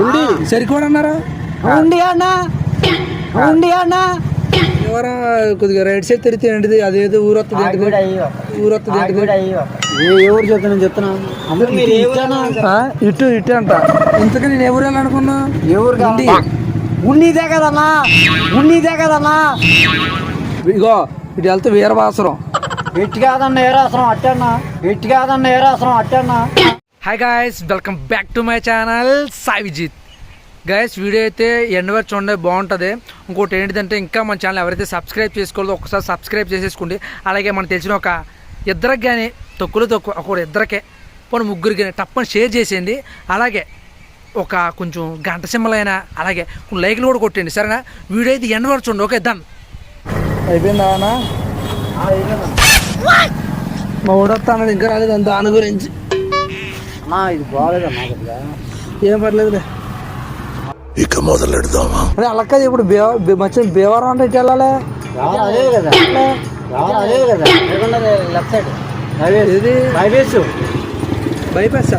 ఉండి. సరికోడు అన్నారు ఉండి అన్న. ఉండి అన్న. ఎవరా కొద్దిగా రైట్ సైడ్ తిరిగితే ఏంటిది? అదేదో ఊరు వస్తుంది ఏంటిది? ఊరు వస్తుంది ఏంటిది? ఎవరు చెప్తాను చెప్తున్నా ఇటు ఇటు అంట. ఇంతకీ నేను ఎవరు వెళ్ళాలనుకున్నా ఎవరు ఉండి. ఉన్నిదే కదన్నా ఉన్నిదే కదన్నా ఇగో ఇటు వెళ్తే వీరవాసరం. ఎట్టి కాదన్న ఏ రాసరం అట్టన్నా. ఎట్టి కాదన్న ఏ రాసరం అట్టన్నా. Hi guys welcome back to my channel Sai Vijith guys video అయితే ఎండ్ వరకు చూడండి బాగుంటుంది. ఇంకోటి ఏంటిదంటే ఇంకా మన ఛానల్ ఎవరైతే సబ్స్క్రైబ్ చేసుకోలేదో ఒకసారి సబ్స్క్రైబ్ చేసేసుకోండి. అలాగే మనకు తెలిసిన ఒక ఇద్దరికి కానీ తక్కువలో తక్కువ ఒక ఇద్దరికే పోనీ ముగ్గురికి కానీ తప్పని షేర్ చేసేయండి. అలాగే ఒక కొంచెం గంట సింబలైనా అలాగే కొన్ని లైక్లు కూడా కొట్టండి సరేనా? వీడియో అయితే ఎండ్ వరకు చూడండి ఓకే డన్ అయిపోయిందా మా ఊడొస్తాను ఇంకా రాలేదు దాని గురించి. అన్నా ఇది కొద్దిగా ఏం పర్లేదులే. ఇక మొదలెడదామా? అదే అలక్కది ఇప్పుడు మంచి భీమవరం అంటే ఇటు వెళ్ళాలి? అదే కదా. అదే కదా. Left side. ఇది బైబేస్ బైపాస్.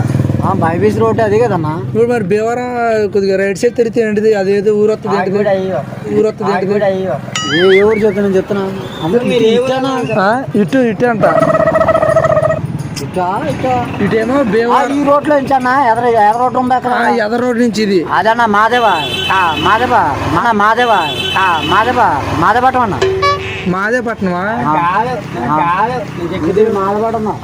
బైబేస్ రోడ్ అదే కదన్నా ఇప్పుడు మరి భీమవరం కొద్దిగా రైట్ సైడ్ తిరిగితే ఏంటిది? అదేదో ఊరు వస్తుంది ఊరు వస్తుంది ఏ ఎవరు చెప్తాను చెప్తున్నా ఆ, ఇటు ఇటు అంట. ఇటేమో ఈ రోడ్లో ఇచ్చానా ఎదర ఎదర రోడ్ ఉంది అక్కడ? ఆ, ఎదర రోడ్ నుంచి ఇది. అదన్నా మాదేవా? ఆ, మాదేవా? మన మాదేవా? ఆ, మాదేవా? మాదేపట్నం అన్న. మాదే పట్నమా ఇది మాదేపట్నం.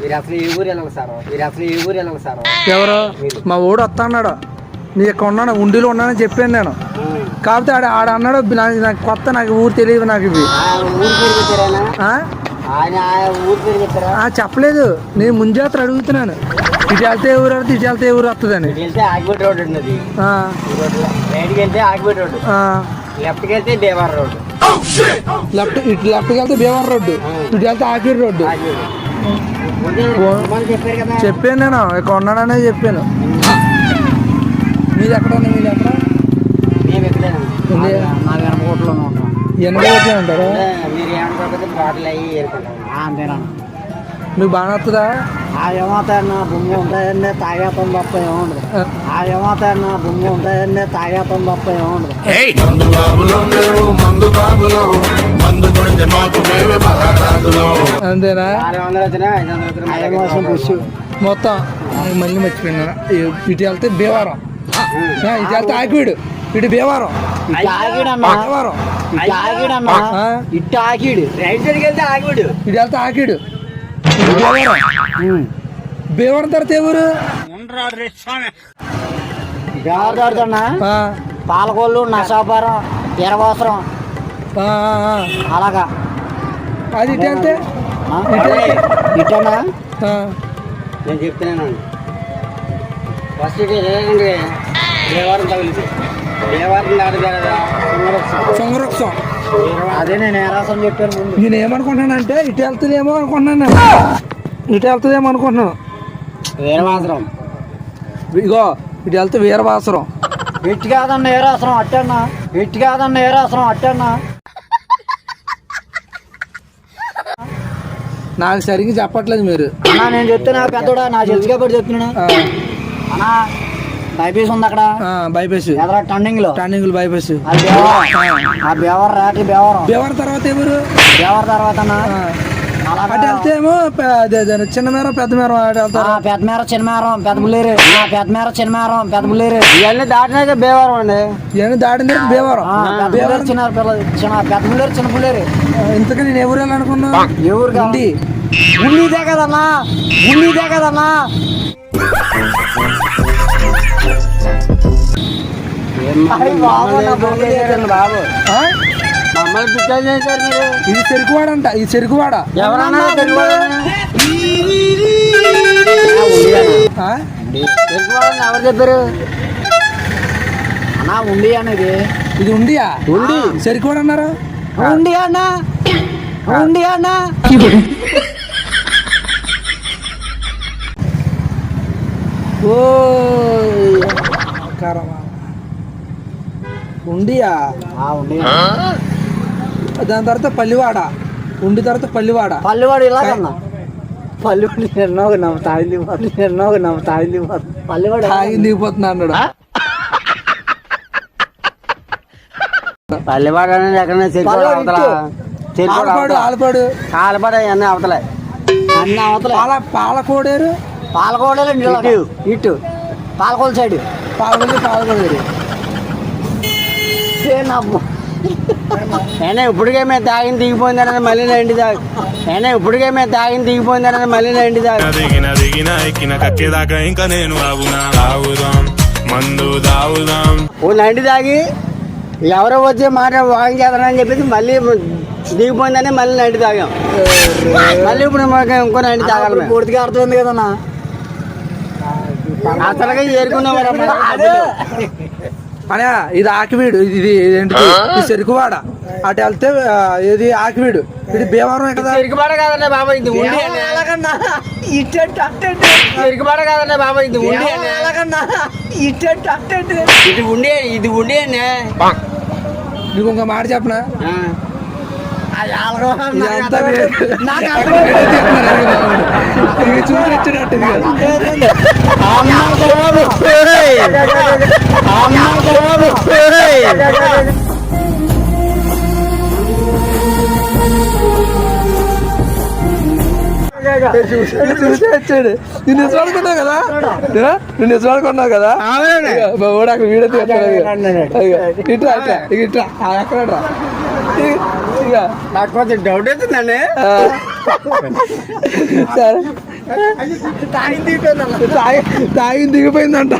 మీరు అసలు ఏ ఊరు వెళ్ళాలి సార్. మీరు అసలు ఏ ఊరు వెళ్ళాలి సార్. ఎవరు? మా ఊడు వస్తా అన్నాడు నీ ఇక్కడ ఉన్నాను ఉండిలో ఉన్నానని చెప్పాను నేను. కాకపోతే ఆడ ఆడ అన్నాడు నాకు నాకు కొత్త నాకు ఊరు తెలియదు నాకు ఇవి. చెప్పలేదు. నేను ముంజాత్ర అడుగుతున్నాను. ఇటు వెళ్తే ఊరు వెళ్తే ఇటు వెళ్తే ఊరు వస్తుందని. వెళ్తే ఆగిపోయి రోడ్ ఉన్నది. ఆ, రైట్కి వెళ్తే ఆగిపోయి రోడ్ ఆ. లెఫ్ట్కి వెళ్తే దేవార రోడ్ లెఫ్ట్ ఇటు లెఫ్ట్కి వెళ్తే భీమవరం రోడ్డు. ఇటు వెళ్తే ఆకిరి రోడ్డు. చెప్పాను నేను. ఇక్కడ ఉన్నాననే చెప్పాను. మీది ఎక్కడ ఉంది మీది ఎక్కడ ఎనభై ఒకటి అంటారు మీరు ఏమనుకోకపోతే బాటిల్ అయ్యి ఏరుకుంటాం. అంతేనా? మీకు బాగా వస్తుందా? ఆ ఏమవుతాయన్న బొమ్మ ఉంటాయండి తాగేతం తప్ప ఏముండదు. ఆ, ఆ ఏమవుతాయన్న బొమ్మ ఉంటాయండి తాగేతం తప్ప ఏముండదు. మందు బాబులో మందు బాబులో. మందు కొడితే మాకు మేమే మహారాజులో. అంతేనా? ఆరు వందలు వచ్చినా ఐదు వందలు వచ్చినా ఐదు మాసం పుష్ మొత్తం మళ్ళీ మర్చిపోయినా. ఇటు వెళ్తే భీమవరం. ఇటు వెళ్తే ఆకివీడు. ఇటు భీమవరం ఇటు భీమవరం ఇటు ఆగిడన్న ఆ, ఇటు ఆగిడు. రైట్ సైడ్కి వెళ్తే ఆగిడు. ఇటు వెళ్తే ఆకిడు ఇటు భీమవరం భీమవరం తర్వాత ఆ, పాలకొల్లు నసాపురం ఆ. అలాగా. అది ఇటు వెళ్తే? ఇటనా? నేను చెప్తున్నాను. ఫస్ట్ దేవారం దేవారం దాటి కదా సొంగరక్షం అదే నేను ఏరాసం చెప్పాను నేను ఏమనుకుంటున్నానంటే ఇటు వెళ్తుందేమో అనుకుంటున్నాను. నేను. ఇటు వెళ్తుందేమో అనుకుంటున్నాను. వీరవాసరం. ఇగో ఇటు వెళ్తే వీరవాసరం. ఎట్టి కాదన్న ఏరాసరం అట్టన్నా ఎట్టి కాదన్న ఏరాసరం అట్టన్నా నాకు సరిగ్గా చెప్పట్లేదు మీరు. అన్నా నేను చెప్తున్నా పెద్దోడా? నా తెలుసు కాబట్టి చెప్తున్నా అన్నా బైపీస్ ఉంది అక్కడ. ఆ, బైపాస్. ఎదర టర్నింగ్లో? Turning bypass. బేవరం ఆ. బేవరం రాత్రి బేవరం. భీమవరం తర్వాత ఎవరు? బేవరం తర్వాత అటు వెళ్తే ఏమో పె- అదే అదే చిన్న మేరం పెద్ద మేరం పెద్ద మేర చిన్న మేరం పెద్ద బుల్లేరు పెద్ద మేర చిన్న మేరం పెద్ద బుల్లేరు ఇవన్నీ దాటినాక బేవరం అండి. ఇవన్నీ దాటిన పెద్ద బుల్లేరు చిన్న పిల్ల చిన్న పెద్ద బుల్లేరు చిన్న బుల్లేరు ఇంతకీ నేను ఎవరు వెళ్ళాలనుకున్నా? ఎవరు ఉండి. ఉన్నిదే కదన్నా? ఉన్నిదే కదన్నా? ఇది చెరుకువాడ. అంట ఇది చెరుకువాడ? ఎవరన్నా ఎవరు చెప్పారు? అన్నా ఉండి అనేది ఇది. ఉండియా? ఉండి. చెరుకువాడ అన్నారు ఉండి అన్న. ఉండి అన్న. ఓ కారమా ఉండియా? ఉండి దాని తర్వాత పల్లివాడ. ఉండి తర్వాత పల్లివాడ. పల్లెవాడు ఇలాగన్నా పల్లెవాడు ఎన్నో నమ్మ తాగింది పోతుంది ఎన్నో నమ్మ తాగింది పోతుంది పల్లెవాడు తాగి దిగిపోతున్నా అన్నాడు. పల్లెవాడు అనేది ఎక్కడైనా అవతల? చెరుకోడు ఆలపాడు ఆలపాడు. అన్నీ అవతలే. అన్నీ అవతలే. పాల పాలకోడేరు. పాలకోడలు ఇటు. ఇటు. పాలకోల సైడ్. పాలకొల్లి పాలకోడేరు అయినా ఇప్పటికే మేము తాగిన దిగిపోయిందని మళ్ళీ నా ఇంటి తాగి అయినా ఇప్పటికే మేము తాగిన దిగిపోయిందని మళ్ళీ నా ఇంటి తాగి దిగిన దిగిన ఎక్కిన కక్కేదాకా ఇంకా నేను ఆగునా? మందు ఓ నైంటి తాగి. ఎవరో వచ్చి మాట చేస్తారని చెప్పేసి మళ్ళీ దిగిపోయిందని మళ్ళీ నైంటి తాగాం. మళ్ళీ ఇప్పుడు మాకు ఇంకో నైంటి తాగాలి. పూర్తిగా అర్థమైంది కదన్నా. అసలుగా ఏరుకున్నాం అనే ఇది ఆకివీడు ఇది ఇది? చెరుకువాడ. అటు వెళ్తే ఇది ఆకివీడు. ఇది భీమవరం కదా? ఇరుకుబాట కాదండి బాబా ఇది ఉండి అలాగన్నా ఇట్టంటే అట్టంటే ఇరుకుబాట కాదండి బాబా ఇది ఉండి అలాగన్నా ఇట్టంటే అట్టంటే ఇది ఉండి ఇది ఉండి నీకు ఇంకో మాట చెప్పనా? నాకు ఇది చూసి ఇచ్చినట్టు ఇది కదా. నేను నిజమాడుకున్నావు కదా మా వాడు అక్కడ వీడియో. ఇక ఇట్లా ఇక ఇట్లా ఇక నాకు కొంచెం డౌట్ అవుతుందండి. సరే తాగి దిగిపోయిందంట.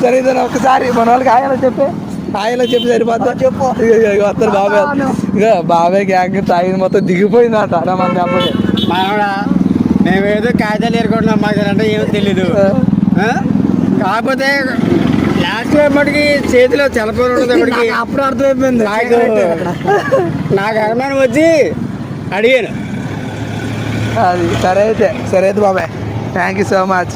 సరే ఇదే ఒకసారి మన వాళ్ళకి ఆయనలో చెప్పే. ఆయనలో చెప్పి సరిపోతా చెప్పు. వస్తారు బాబాయ్ ఇక బాబాయ్ గ్యాంగ్ తాగింది మొత్తం దిగిపోయిందంట. నా మన చెప్పండి మనోడా మేమేదో కాగితాలు ఏరుకుంటున్నాం మాకు అంటే ఏమో తెలీదు? కాకపోతే లాస్ట్ మటుకి చేతిలో ఉండదు ఇప్పటికి అప్పుడు అర్థమైపోయింది. నాకు నాకు అనుమానం వచ్చి అడిగాను. అది సరే అయితే సరే అయితే బాబాయ్. Thank you so much